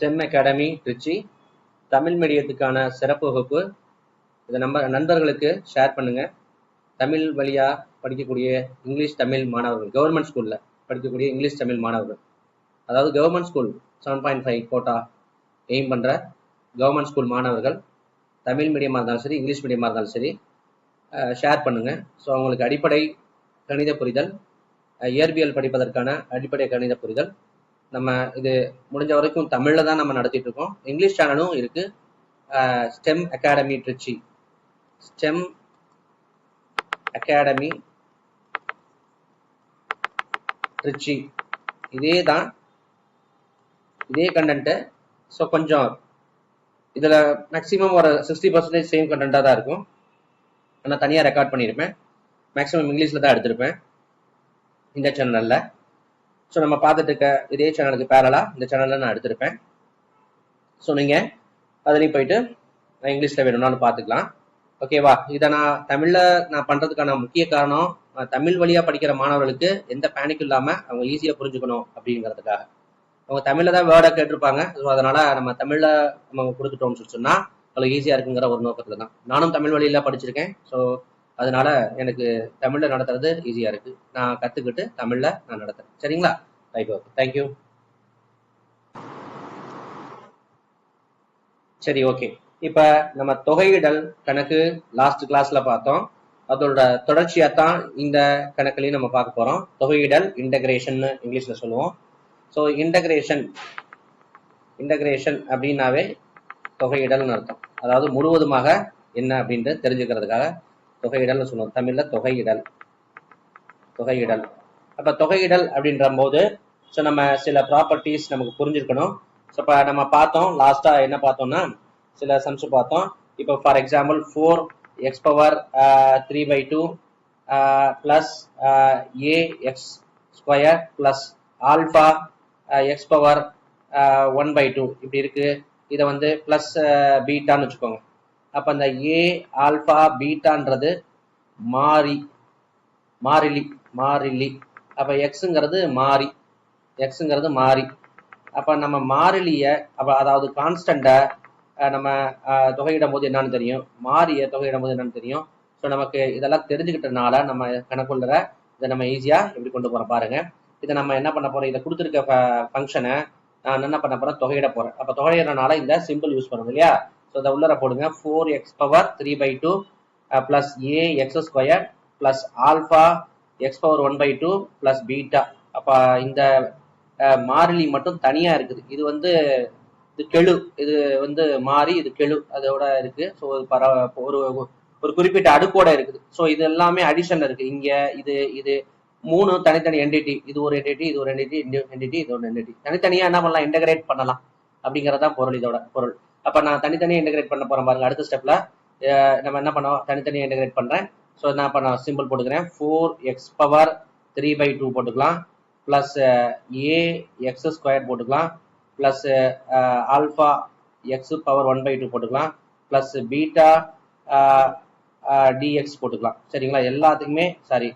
Stem academy Trichy Tamil மீடியத்துக்கான சிறப்பு வகுப்பு. இதை நம்ம நண்பர்களுக்கு ஷேர் பண்ணுங்க. தமிழ் வழியாக படிக்கக்கூடிய இங்கிலீஷ் தமிழ் மாணவர்கள் கவர்மெண்ட் ஸ்கூலில் படிக்கக்கூடிய இங்கிலீஷ் தமிழ் மாணவர்கள். அதாவது government school seven point five quota aim பண்ணுற கவர்மெண்ட் ஸ்கூல் மாணவர்கள் தமிழ் மீடியமாக இருந்தாலும் சரி இங்கிலீஷ் மீடியமாக இருந்தாலும் சரி ஷேர் பண்ணுங்கள் ஸோ அவங்களுக்கு அடிப்படை கணித புரிதல் இயற்பியல் படிப்பதற்கான அடிப்படை கணித புரிதல் நம்ம இது முடிஞ்ச வரைக்கும் தமிழில் தான் நம்ம நடத்திட்டு இருக்கோம். இங்கிலீஷ் சேனலும் இருக்கு. STEM academy Trichy STEM academy Trichy இதே தான் இதே கண்டென்ட்டு ஸோ கொஞ்சம் இதில் மேக்ஸிமம் ஒரு சிக்ஸ்டி பர்சன்டேஜ் சேம் கண்டென்ட்டாக தான் இருக்கும். நான் தனியாக ரெக்கார்ட் பண்ணியிருப்பேன் மேக்ஸிமம் இங்கிலீஷில் தான் எடுத்திருப்பேன். இந்த சேனலில் ஸோ நம்ம பார்த்துட்டு இருக்க இதே சேனலுக்கு பேரலாக இந்த சேனலில் நான் எடுத்திருப்பேன். ஸோ நீங்கள் அதுலேயும் போயிட்டு நான் இங்கிலீஷில் வேணும்னாலும் பார்த்துக்கலாம். ஓகேவா இதை நான் தமிழில் நான் பண்ணுறதுக்கான முக்கிய காரணம் நான் தமிழ் வழியாக படிக்கிற மாணவர்களுக்கு எந்த பேனிக்கும் இல்லாமல் அவங்க ஈஸியாக புரிஞ்சுக்கணும் அப்படிங்கிறதுக்காக. அவங்க தமிழில் தான் வேர்டாக கேட்டிருப்பாங்க. ஸோ அதனால் நம்ம தமிழில் நம்ம கொடுத்துட்டோம்னு சொல்லி சொன்னால் அவங்களுக்கு ஈஸியாக இருக்குங்கிற ஒரு நோக்கத்தில் தான். நானும் தமிழ் வழியில் படிச்சிருக்கேன். ஸோ அதனால எனக்கு தமிழில் நடத்துறது ஈஸியாக இருக்குது நான் கற்றுக்கிட்டு தமிழில் நான் நடத்துறேன். சரிங்களா? ரைட் ஓகே தேங்க்யூ சரி ஓகே இப்போ நம்ம தொகையிடல் கணக்கு லாஸ்ட் கிளாஸ்ல பார்த்தோம். அதோட தொடர்ச்சியாக தான் இந்த கணக்குலையும் நம்ம பார்க்க போகிறோம் தொகையிடல் இன்டகிரேஷன்னு இங்கிலீஷில் சொல்லுவோம். ஸோ இன்டகிரேஷன் இன்டகிரேஷன் அப்படின்னாவே தொகையிடல்னு அர்த்தம். அதாவது முழுவதுமாக என்ன அப்படின்ட்டு தெரிஞ்சுக்கிறதுக்காக தொகையிடல்னு சொல்லுவோம் தமிழில் தொகையிடல். தொகையிடல். அப்போ தொகையிடல் அப்படின்ற போது ஸோ நம்ம சில ப்ராப்பர்ட்டிஸ் நமக்கு புரிஞ்சிருக்கணும். ஸோ இப்போ நம்ம பார்த்தோம் லாஸ்ட்டாக என்ன பார்த்தோம்னா சில சம்ஸ் பார்த்தோம். இப்போ for example four x power three by two plus a x square plus alpha x power one by two இப்படி இருக்கு. இதை வந்து ப்ளஸ் பீட்டான்னு uh, வச்சுக்கோங்க. அப்போ அந்த ஏ ஆல்ஃபா பீட்டான்றது மாறி மாறிலி மாறிலி. அப்போ எக்ஸுங்கிறது மாறி எக்ஸுங்கிறது மாறி. அப்போ நம்ம மாறிலியை அப்போ அதாவது கான்ஸ்டண்ட்டை நம்ம தொகையிடும் போது என்னன்னு தெரியும்? மாறிய தொகையிடும் போது என்னன்னு தெரியும்? ஸோ நமக்கு இதெல்லாம் தெரிஞ்சுக்கிட்டனால நம்ம கணக்குள்ள இதை நம்ம ஈஸியாக எப்படி கொண்டு போகிறோம் பாருங்க. இதை நம்ம என்ன பண்ண போகிறோம் இதை கொடுத்துருக்க ஃபங்க்ஷனை நான் என்ன பண்ண போகிறேன் தொகையிட போகிறேன் அப்போ தொகையிடறனால இந்த சிம்பிள் யூஸ் பண்ணணும் இல்லையா? ஸோ இதை உள்ளர போடுங்க. Four x power three by two plus a x square plus alpha x power one by two plus beta அப்போ இந்த மாறிலி மட்டும் தனியாக இருக்குது. இது வந்து இது கெழு. இது வந்து மாறி இது கெழு. அதோட இருக்குது ஸோ பர ஒரு ஒரு குறிப்பிட்ட அடுக்கோட இருக்குது. ஸோ இது எல்லாமே அடிஷன் இருக்கு. இங்கே இது இது மூணு தனித்தனி என்டிட்டி இது ஒரு என்டிட்டி இது ஒரு என்டிட்டி என்டிட்டி இது ஒரு என்டிட்டி தனித்தனியாக என்ன பண்ணலாம்? இன்டகிரேட் பண்ணலாம். அப்படிங்கிறதான் பொருள் இதோட பொருள். அப்ப நான் தனித்தனியா இன்டகிரேட் பண்ண போறேன் பாருங்க அடுத்த ஸ்டெப்ல நம்ம என்ன பண்ணோம்? தனித்தனியா இன்டகிரேட் பண்றேன். ஸோ நான் பண்ண சிம்பிள் போட்டுக்கிறேன். Four x power three by two போட்டுக்கலாம். ப்ளஸ் ஏ எக்ஸ் ஸ்கொயர் போட்டுக்கலாம். Plus alpha x power one by two போட்டுக்கலாம். ப்ளஸ் பீட்டா டிஎக்ஸ் போட்டுக்கலாம். சரிங்களா? எல்லாத்துக்குமே சாரி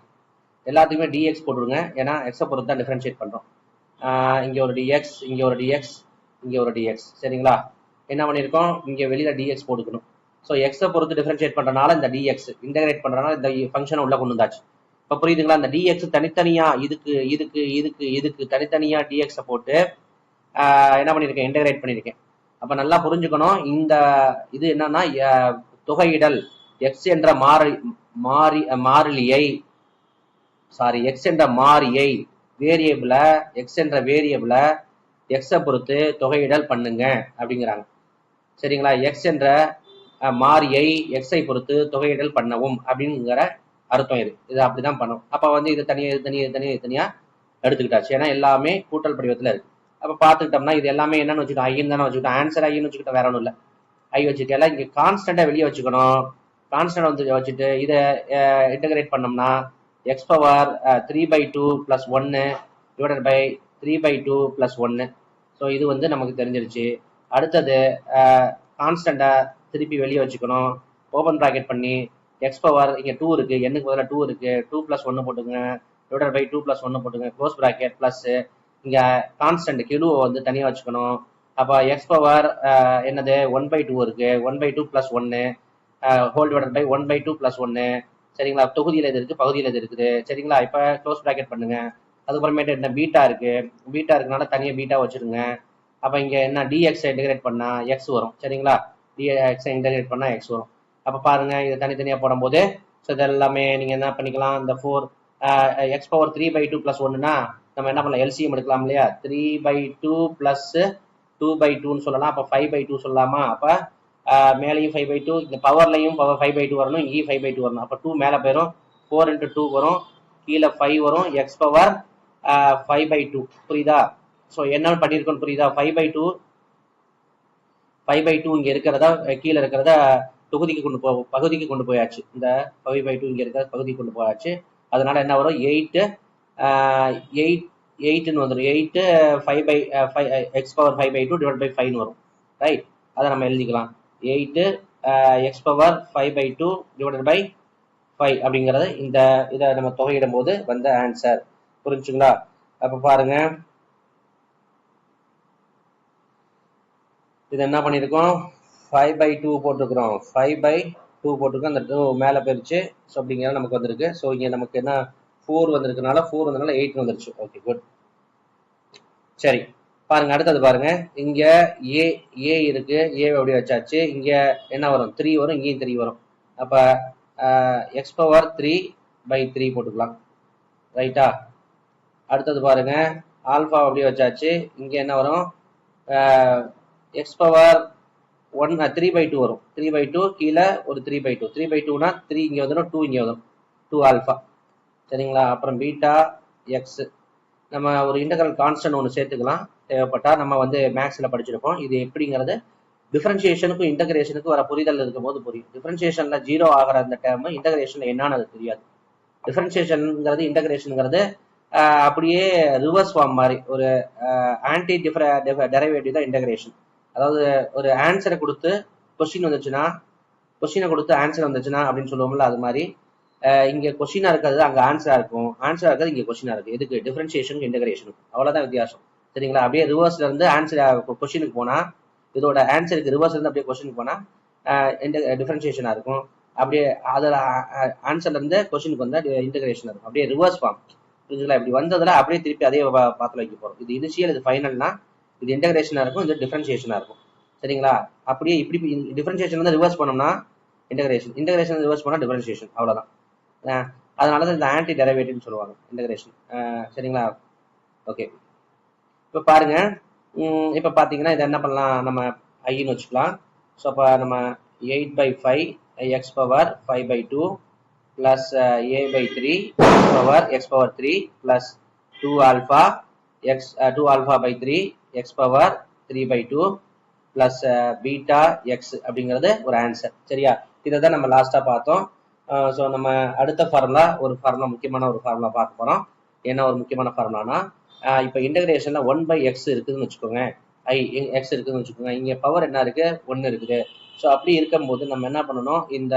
எல்லாத்துக்குமே டிஎக்ஸ் போட்டுருங்க ஏன்னா எக்ஸை பொறுத்து தான் டிஃப்ரென்ஷியேட் பண்ணுறோம் இங்கே ஒரு டிஎக்ஸ் இங்கே ஒரு டிஎக்ஸ் இங்கே ஒரு டிஎக்ஸ் சரிங்களா? என்ன பண்ணியிருக்கோம்? இங்கே வெளியில் டிஎக்ஸ் போட்டுக்கணும். ஸோ எக்ஸை பொறுத்து டிஃப்ரென்ஷியேட் பண்ணுறனால இந்த டிஎக்ஸ் இன்டகிரேட் பண்ணுறனால இந்த ஃபங்க்ஷனை உள்ள கொண்டு வந்தாச்சு. இப்போ புரியுதுங்களா? இந்த டிஎக்ஸ் தனித்தனியா இதுக்கு இதுக்கு இதுக்கு இதுக்கு தனித்தனியா டிஎக்ஸை போட்டு ஆஹ் என்ன பண்ணியிருக்கேன்? இன்டகிரேட் பண்ணியிருக்கேன். அப்போ நல்லா புரிஞ்சுக்கணும். இந்த இது என்னன்னா தொகையிடல் எக்ஸ் என்ற மாறி மாறி மாறிலியை சாரி எக்ஸ் என்ற மாறியை வேரியபிளை எக்ஸ் என்ற வேரியபிளை எக்ஸை பொறுத்து தொகையிடல் பண்ணுங்க அப்படிங்கிறாங்க. சரிங்களா? எக்ஸ் என்ற மாறியை எக்ஸை பொறுத்து தொகையிடல் பண்ணவும் அப்படிங்கிற அர்த்தம் இது. இது அப்படிதான் பண்ணும் அப்ப வந்து இது தனியா இது தனியா இது தனியா தனியா எடுத்துக்கிட்டாச்சு. ஏன்னா எல்லாமே கூட்டல் படிவத்துல இருக்கு. அப்ப பாத்துக்கிட்டோம்னா இது எல்லாமே என்னன்னு வச்சுக்கிட்டோம். ஐயன் தானே வச்சுக்கிட்டோம். ஆன்சர் ஐயன்னு வச்சுக்கிட்டோம். வேற ஒன்றும் இல்லை. ஐ வச்சுக்கல இங்க கான்ஸ்டன்டா வெளியே வச்சுக்கணும். கான்ஸ்டன்ட் வந்து வச்சுட்டு இதை இன்டகிரேட் பண்ணோம்னா x power three by two plus ஒன்று divided by three by two plus ஒன்று ஸோ இது வந்து நமக்கு தெரிஞ்சிருச்சு. அடுத்தது கான்ஸ்டண்ட்டாக திருப்பி வெளியே வச்சுக்கணும். ஓப்பன் ப்ராக்கெட் பண்ணி எக்ஸ் பவர் இங்கே டூ இருக்குது எண்ணுக்கு பதிலாக டூ இருக்குது டூ ப்ளஸ் ஒன்று போட்டுங்க டிவைடட் பை டூ ப்ளஸ் ஒன்று போட்டுங்க க்ளோஸ் ப்ராக்கெட் ப்ளஸ்ஸு இங்கே கான்ஸ்டன்ட் கெழுவை வந்து தனியாக வச்சுக்கணும். அப்போ எக்ஸ் பவர் என்னது ஒன் பை டூ இருக்குது ஒன் பை டூ ப்ளஸ் ஒன்று whole divided by one by two plus ஒன்று சரிங்களா? தொகுதியில் இது இருக்குது பகுதியில் இது இருக்குது. சரிங்களா? இப்போ க்ளோஸ் ப்ராக்கெட் பண்ணுங்கள் அதுக்கப்புறமேட்டு என்ன பீட்டா இருக்குது பீட்டா இருக்கனால தனியாக பீட்டா வச்சுருங்க. அப்போ இங்கே என்ன டிஎக்ஸை இன்டிகிரேட் பண்ணால் எக்ஸ் வரும். சரிங்களா? டிஎக்ஸை இன்டகிரேட் பண்ணால் எக்ஸ் வரும். அப்போ பாருங்கள் இது தனித்தனியாக போடும்போது ஸோ இது எல்லாமே நீங்கள் என்ன பண்ணிக்கலாம் இந்த four x power three by two plus ஒன்றுனா நம்ம என்ன பண்ணலாம் எல்சிஎம் எடுக்கலாம் இல்லையா? Three by two plus two by டூன்னு சொல்லலாம். அப்போ ஃபைவ் பை டூ சொல்லலாமா? அப்போ மேலேயும் ஃபைவ் பை டூ இந்த பவர்லையும் பவர் ஃபைவ் பை டூ வரணும் இங்கேயும் ஃபைவ் பை டூ வரணும். அப்போ டூ மேலே போயிடும் ஃபோர் இன்ட்டு டூ வரும் கீழே ஃபைவ் வரும் x power five by two புரியுதா? ஸோ என்ன பண்ணியிருக்கோன்னு புரியுதா? Five by two five by two இங்கே இருக்கிறதா கீழே இருக்கிறத தொகுதிக்கு கொண்டு போ பகுதிக்கு கொண்டு போயாச்சு. இந்த ஃபைவ் பை டூ இங்கே இருக்கிற பகுதிக்கு கொண்டு போயாச்சு. அதனால என்ன வரும்? எயிட்டு எயிட் எயிட்டுன்னு வந்துடும் eight five by five x power five by two divide by ஃபைவ்னு வரும். ரைட் அதை நம்ம எழுதிக்கலாம். Eight x power five by two divided by five அப்படிங்கிறது இந்த இதை நம்ம தொகையிடும் போது வந்த ஆன்சர் புரிஞ்சுங்களா? அப்போ பாருங்க. இது என்ன பண்ணியிருக்கோம்? ஃபைவ் பை டூ போட்டிருக்கிறோம். ஃபைவ் பை டூ போட்டிருக்கோம். அந்த டூ மேலே போயிருச்சு. ஸோ அப்படிங்கிறது நமக்கு வந்திருக்கு. ஸோ இங்கே நமக்கு என்ன? ஃபோர் வந்திருக்கனால ஃபோர் வந்ததுனால எயிட் வந்துருச்சு. ஓகே குட் சரி. பாருங்க அடுத்தது பாருங்க. இங்க ஏ ஏ இருக்கு. ஏ அப்படி வச்சாச்சு. இங்க என்ன வரும்? த்ரீ வரும். இங்கேயும் த்ரீ வரும். அப்ப x power three by three போட்டுக்கலாம். ரைட்டா அடுத்தது பாருங்க. ஆல்ஃபா அப்படி வச்சாச்சு. இங்க என்ன வரும்? X power one three by two வரும். த்ரீ பை டூ கீழே ஒரு three by two three by டூனா த்ரீ இங்கே வந்துடும் டூ இங்கே வந்துடும் டூ ஆல்ஃபா சரிங்களா? அப்புறம் பீட்டா எக்ஸ் நம்ம ஒரு இன்டகரல் கான்ஸ்டன்ட் ஒன்று சேர்த்துக்கலாம். தேவைப்பட்டால் நம்ம வந்து மேக்ஸில் படிச்சிருப்போம். இது எப்படிங்கிறது டிஃப்ரென்ஷியேஷனுக்கும் இன்டகிரேஷனுக்கும் வர புரிதல் இருக்கும் போது புரியும் டிஃப்ரென்ஷியேஷனில் ஜீரோ ஆகிற அந்த டேர்மு இன்டகிரேஷனில் என்னன்னு அது தெரியாது. டிஃப்ரென்ஷியேஷனுங்கிறது இன்டகிரேஷனுங்கிறது அப்படியே ரிவர்ஸ் ஃபார்ம் மாதிரி. ஒரு ஆன்டி டிஃபர டெரைவேட்டிவ் தான் இன்டகிரேஷன் அதாவது ஒரு ஆன்சரை கொடுத்து கொஸ்டின் வந்துச்சுன்னா கொஸ்டினை கொடுத்து ஆன்சர் வந்துச்சுன்னா அப்படின்னு சொல்லுவோம்ல அது மாதிரி. இங்கே கொஸ்டினாக இருக்கிறது அங்கே ஆன்சராக இருக்கும். ஆன்சராக இருக்கிறது இங்கே கொஸ்டினாக இருக்குது எதுக்கு? டிஃபரன்ஷியேஷன் இன்டகிரேஷன் அவ்வளோதான் வித்தியாசம். சரிங்களா? அப்படியே ரிவர்ஸ்ல இருந்து ஆன்சர் கொஸ்டினுக்கு போனால் இதோட ஆன்சருக்கு ரிவர்ஸ்ல இருந்து அப்படியே கொஸ்டினுக்கு போனால் டிஃபரன்ஷியேஷனா இருக்கும். அப்படியே அதில் ஆன்சர்ல இருந்து கொஸ்டினுக்கு வந்தால் இன்டகிரேஷன் இருக்கும். அப்படியே ரிவர்ஸ் ஃபார்ம் புரிஞ்சுங்களா இப்படி வந்ததுல அப்படியே திருப்பி அதே பாத்துல வைக்க போகிறோம் இது இனிஷியல் இது ஃபைனல்னா இது இன்டகிரேஷனாக இருக்கும் இது டிஃபரன்ஷியேஷனா இருக்கும். சரிங்களா? அப்படியே இப்படி டிஃபரன்ஷியேஷன் வந்து ரிவர்ஸ் பண்ணோம்னா இன்டகிரேஷன் இன்டகிரேஷன் ரிவர்ஸ் பண்ணால் டிஃபரன்ஷியேஷன் அவ்வளோதான் அதனால தான் இந்த ஆன்டி டெரிவேட்டிவ்னு சொல்லுவாங்க இன்டகிரேஷன் சரிங்களா? ஓகே இப்போ பாருங்க. இப்போ பார்த்தீங்கன்னா இதை என்ன பண்ணலாம்? நம்ம ஐன்னு வச்சுக்கலாம். ஸோ அப்போ நம்ம eight by five x power five by two plus a by three power x power three plus two alpha x two alpha by three x power three by two plus beta x அப்படிங்கிறது ஒரு answer சரியா? இதை தான் நம்ம லாஸ்ட்டாக பார்த்தோம். So நம்ம அடுத்த ஃபார்முலா ஒரு ஃபார்முலா முக்கியமான ஒரு ஃபார்முலா பார்க்க போகிறோம் என்ன ஒரு முக்கியமான ஃபார்முலானா இப்போ இன்டகிரேஷனில் ஒன் பை எக்ஸ் இருக்குதுன்னு வச்சுக்கோங்க. ஐ எக்ஸ் இருக்குதுன்னு வச்சுக்கோங்க. இங்கே பவர் என்ன இருக்கு? ஒன்று இருக்குது. ஸோ அப்படி இருக்கும்போது நம்ம என்ன பண்ணணும்? இந்த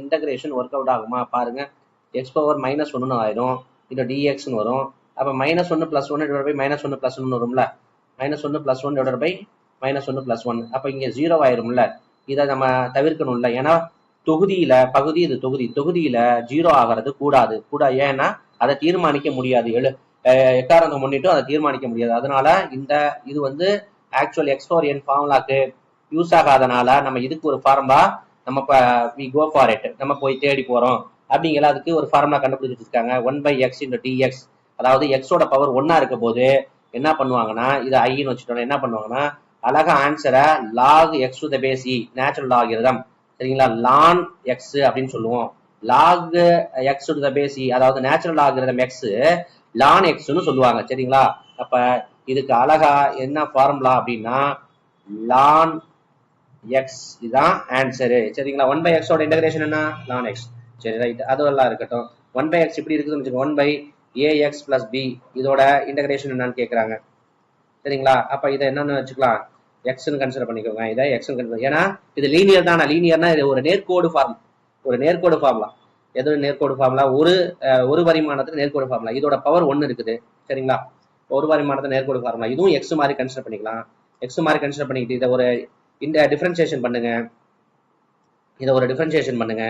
இன்டகிரேஷன் ஒர்க் அவுட் ஆகுமா? பாருங்க. எக்ஸ் பவர் மைனஸ் ஒன்று ஆயிரும் இது டிஎக்ஸ்னு வரும். அப்போ மைனஸ் ஒன்று ப்ளஸ் ஒன்று டிவைட் பை மைனஸ் ஒன்று ப்ளஸ் ஒன்று வரும்ல? மைனஸ் ஒன்று plus one divide by minus ஒன்று ப்ளஸ் ஒன் அப்போ இங்கே ஜீரோ ஆயிரும்ல. இதை நம்ம தவிர்க்கணும்ல. ஏன்னா தொகுதியில பகுதி இது தொகுதி. தொகுதியில ஜீரோ ஆகிறது கூடாது. கூட ஏன்னா அதை தீர்மானிக்க முடியாது. எழு எக்காரங்க முன்னிட்டும் அதை தீர்மானிக்க முடியாது. அதனால இந்த இது வந்து ஆக்சுவல் எக்ஸ்போரியன் ஃபார்முலாக்கு யூஸ் ஆகாதனால நம்ம இதுக்கு ஒரு ஃபார்முலா நம்ம வி கோ ஃபார் இட் நம்ம போய் தேடி போறோம். அப்படிங்கிற அதுக்கு ஒரு ஃபார்முலா கண்டுபிடிச்சிட்டு இருக்காங்க one by x into d x அதாவது எக்ஸோட பவர் ஒன்னா இருக்க போது என்ன பண்ணுவாங்கன்னா இதை ஐன்னு வச்சுட்டோம் என்ன பண்ணுவாங்கன்னா அழகா ஆன்சரை லாக் எக்ஸ் டு த பேசி நேச்சுரல் லாகிரதம் சரிங்களா? லான் எக்ஸ் அப்படின்னு சொல்லுவோம். லாக் எக்ஸ் டு த பேசி அதாவது நேச்சுரல் ஆகிரதம் எக்ஸ் லான் எக்ஸ்னு சொல்லுவாங்க. சரிங்களா? அப்ப இதுக்கு அழகா என்ன ஃபார்முலா அப்படின்னா லான் எக்ஸ் இதுதான் ஆன்சரு சரிங்களா? ஒன் பை எக்ஸோட இன்டகிரேஷன் என்ன? லான் எக்ஸ் சரி ரைட் அதுவெல்லாம் இருக்கட்டும். ஒன் பை எக்ஸ் இப்படி இருக்குதுன்னு வச்சுக்கோங்க one by a x x plus b இதோட இன்டகிரேஷன் என்னன்னு கேட்குறாங்க சரிங்களா? அப்ப இதை என்னன்னு வச்சுக்கலாம்? எக்ஸ்னு கன்சிடர் பண்ணிக்கோங்க. இதை எக்ஸ்னு கன்சிடர் ஏன்னா இது லீனியர் தானே. லீனியர்னா இது ஒரு நேர்கோடு ஃபார்ம் ஒரு நேர்கோடு ஃபார்ம்லாம் எது நேர்கோடு ஃபார்ம்லா ஒரு ஒரு பரிமாணத்துக்கு நேர்கோடு ஃபார்ம்லா இதோட பவர் ஒன்று இருக்குது. சரிங்களா? ஒரு பரிமாணத்தை நேர்கோடு ஃபார்ம்லா இதுவும் எக்ஸ் மாதிரி கன்சிடர் பண்ணிக்கலாம். எக்ஸ் மாதிரி கன்சிடர் பண்ணிக்கிட்டு இதை ஒரு இந்த டிஃபரன்சியேஷன் பண்ணுங்க. இதை ஒரு டிஃபரன்சியேஷன் பண்ணுங்க.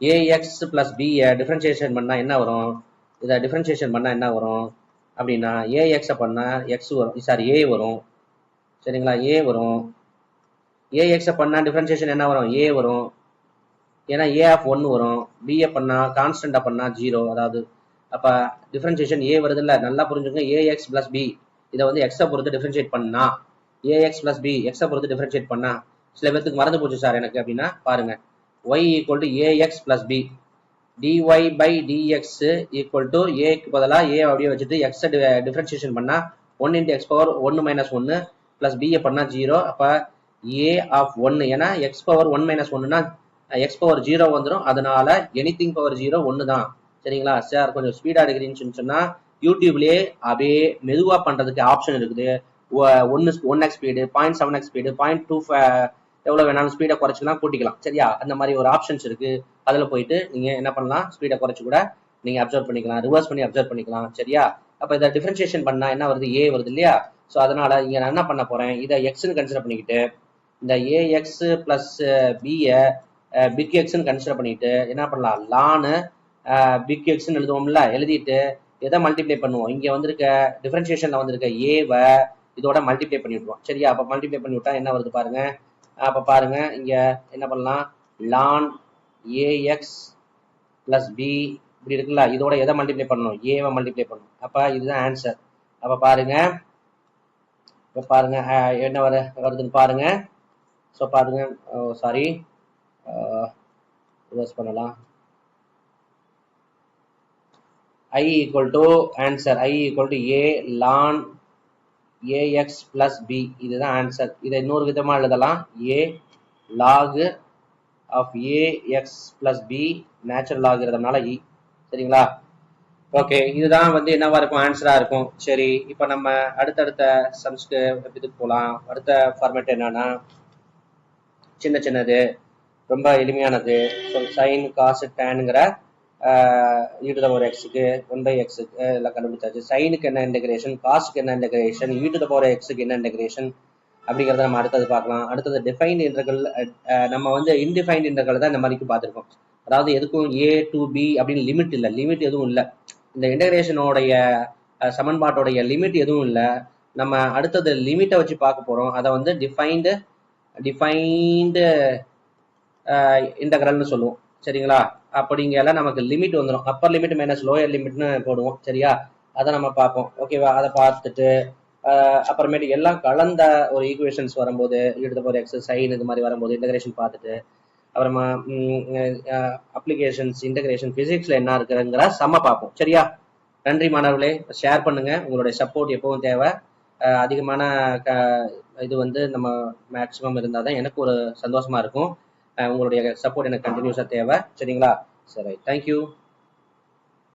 ஏஎக்ஸ் பிளஸ் பியை டிஃபரன்சியேஷன் பண்ணா என்ன வரும்? இதை டிஃப்ரென்ஷியேஷன் பண்ணால் என்ன வரும்? அப்படின்னா ஏஎக்ஸை பண்ணால் எக்ஸ் வரும். சாரி ஏ வரும். சரிங்களா? ஏ வரும். ஏஎக்ஸை பண்ணால் டிஃப்ரென்ஷியேஷன் என்ன வரும்? ஏ வரும். ஏன்னா ஏ ஆஃப் ஒன்று வரும். பிஏ பண்ணால் கான்ஸ்டண்டா பண்ணால் ஜீரோ அதாவது அப்போ டிஃப்ரென்ஷியேஷன் ஏ வருது இல்லை நல்லா புரிஞ்சுக்கோங்க. ஏஎக்ஸ் ப்ளஸ் பி இதை வந்து எக்ஸை பொறுத்து டிஃப்ரென்ஷியேட் பண்ணா. ஏஎக்ஸ் ப்ளஸ் பி எக்ஸை பொறுத்து டிஃப்ரென்ஷியேட் பண்ணா. சில பேர்த்துக்கு மறந்து போச்சு சார் எனக்கு அப்படின்னா பாருங்கள் y equal to a x plus b d y by d x equal to ஏக்கு பதிலாக ஏ அப்படியே வச்சுட்டு எக்ஸை டிஃப்ரென்ஷியேஷன் பண்ணால் ஒன் இன்ட்டு எக்ஸ் பவர் ஒன்று மைனஸ் ஒன்று ப்ளஸ் பிஏ பண்ணா ஜீரோ அப்போ ஏ ஆஃப் ஒன்று ஏன்னா எக்ஸ் பவர் ஒன் மைனஸ் ஒன்றுனா எக்ஸ் பவர் ஜீரோ வந்துடும் அதனால எனிதிங் பவர் ஜீரோ ஒன்று தான். சரிங்களா? சார் கொஞ்சம் ஸ்பீடாக எடுக்கிறீங்கன்னு சொன்னால் யூடியூப்லேயே அப்படியே மெதுவாக பண்ணுறதுக்கு ஆப்ஷன் இருக்குது. ஒன்று one x speed point seven x speed point two எவ்வளோ வேணாலும் ஸ்பீடை குறைச்சிக்கலாம் கூட்டிக்கலாம். சரியா? அந்த மாதிரி ஒரு ஆப்ஷன்ஸ் இருக்கு. அதில் போயிட்டு நீங்கள் என்ன பண்ணலாம்? ஸ்பீடை குறைச்சி கூட நீங்கள் அப்சர்வ் பண்ணிக்கலாம். ரிவர்ஸ் பண்ணி அப்சர்வ் பண்ணிக்கலாம். சரியா? அப்போ இதை டிஃபரன்ஷியேஷன் பண்ணால் என்ன வருது? ஏ வருது இல்லையா? ஸோ அதனால இங்கே நான் என்ன பண்ண போகிறேன் இதை எக்ஸ்னு கன்சிடர் பண்ணிக்கிட்டு இந்த ஏஎக்ஸ் ப்ளஸ் பியை பிக் எக்ஸ்னு கன்சிடர் பண்ணிட்டு என்ன பண்ணலாம்? லானு பிக் எக்ஸ்னு எழுதுவோம்ல? எழுதிட்டு எதை மல்டிப்ளை பண்ணுவோம்? இங்க வந்திருக்க டிஃபரன்சியேஷன்ல வந்திருக்க ஏவை இதோட மல்டிப்ளை பண்ணி விட்டுருவோம். சரியா? அப்ப மல்டிப்ளை பண்ணி விட்டா என்ன வருது பாருங்க? அப்போ பாருங்க. இங்க என்ன பண்ணலாம்? லான் ஏஎக்ஸ் பிளஸ் பி இப்படி இருக்குல்ல? இதோட எதை மல்டிப்ளை பண்ணணும்? ஏவை மல்டிப்ளை பண்ணணும். அப்போ இதுதான் ஆன்சர் அப்ப பாருங்க. இப்போ பாருங்க. என்ன வர வருதுன்னு பாருங்க. ஸோ பாருங்க. சாரி ரிவர்ஸ் பண்ணலாம். Y equal to answer y equal to a ln ax plus b இதுதான் ஆன்சர் இதை இன்னொரு விதமா எழுதலாம். A log of ax plus b natural ஆகிறதுனால e. சரிங்களா? ஓகே இதுதான் வந்து என்னவா இருக்கும்? ஆன்சரா இருக்கும். சரி இப்போ நம்ம அடுத்தடுத்த சம்ஸ்க்கு இதுக்கு போகலாம் அடுத்த ஃபார்மேட் என்னன்னா சின்ன சின்னது ரொம்ப எளிமையானது. ஸோ சைன் காசு டேனுங்கிற ஈடு பவர் எக்ஸுக்கு ஒன் பை எக்ஸுக்கு எல்லாம் கண்டுபிடிச்சாச்சு. சைனுக்கு என்ன இன்டெகிரேஷன் காஸ்டுக்கு என்ன இன்டெகிரேஷன் ஈடு பவர் எக்ஸுக்கு என்ன இன்டெகிரேஷன் அப்படிங்கிறத நம்ம அடுத்தது பார்க்கலாம். அடுத்தது டிஃபைன் இன்டர்கள் நம்ம வந்து இன்டிஃபைன் இன்டர்கள் தான் இந்த மாதிரிக்கு பார்த்துருக்கோம். அதாவது எதுக்கும் ஏ டு பி அப்படின்னு லிமிட் இல்லை. லிமிட் எதுவும் இல்லை. இந்த இன்டகிரேஷனோடைய சமன்பாட்டோடைய லிமிட் எதுவும் இல்லை. நம்ம அடுத்தது லிமிட்டை வச்சு பார்க்க போகிறோம் அதை வந்து டிஃபைன்டு டிஃபைன்டு இன்டகிரல்னு சொல்லுவோம். சரிங்களா? அப்படிங்கிற நமக்கு லிமிட் வந்துடும் அப்பர் லிமிட் மைனஸ் லோயர் லிமிட்னு போடுவோம். சரியா? அதை நம்ம பார்ப்போம். ஓகேவா அதை பார்த்துட்டு அப்புறமேட்டு எல்லாம் கலந்த ஒரு ஈக்குவேஷன்ஸ் வரும்போது எடுத்த போகிற எக்ஸஸ் சைன் இது மாதிரி வரும்போது இன்டகிரேஷன் பார்த்துட்டு அப்புறமா அப்ளிகேஷன்ஸ் இன்டகிரேஷன் ஃபிசிக்ஸில் என்ன இருக்குதுங்கிற செம்ம பார்ப்போம். சரியா? நன்றி மாணவர்களே. ஷேர் பண்ணுங்க. உங்களுடைய சப்போர்ட் எப்பவும் தேவை. அதிகமான க இது வந்து நம்ம மேக்ஸிமம் இருந்தால் தான் எனக்கு ஒரு சந்தோஷமா இருக்கும். உங்களுடைய சப்போர்ட் எனக்கு கண்டினியூஸாக தேவை. சரிங்களா? சரி தேங்க்யூ